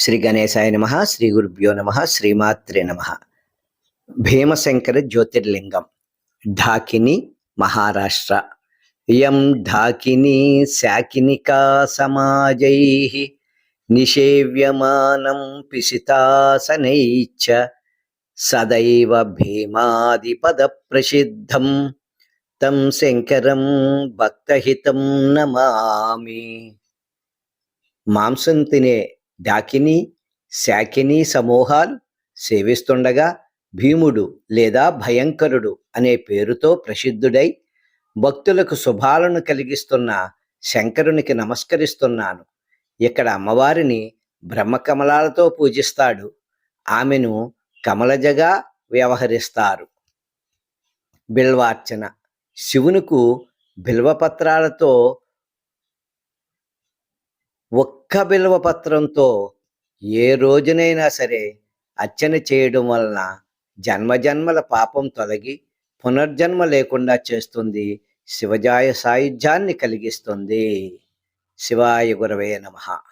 శ్రీ గణేశాయ నమ శ్రీ గురుభ్యో నమ శ్రీమాత్రే నమ. భీమశంకర జ్యోతిర్లింగం ఢాకిని మహారాష్ట్ర. యం ఢాకిని శాకినికా సమాజై. నిషేవ్యమానం పిశితాసనైచ్చ సదైవ భీమాదిపద ప్రసిద్ధం. తం శంకరం భక్తహితం నమామి. మాంసం తినే డాకిని శాకిని సమూహాలు సేవిస్తుండగా భీముడు లేదా భయంకరుడు అనే పేరుతో ప్రసిద్ధుడై భక్తులకు శుభాలను కలిగిస్తున్న శంకరునికి నమస్కరిస్తున్నాను. ఇక్కడ అమ్మవారిని బ్రహ్మకమలాలతో పూజిస్తాడు. ఆమెను కమలజగా వ్యవహరిస్తారు. బిల్వార్చన. శివునుకు బిల్వపత్రాలతో ఒక్క బిల్వపత్రంతో ఏ రోజునైనా సరే అర్చన చేయడం వలన జన్మజన్మల పాపం తొలగి పునర్జన్మ లేకుండా చేస్తుంది శివజాయ సాయుధ్యాన్ని కలిగిస్తుంది. శివాయ గురవే నమః.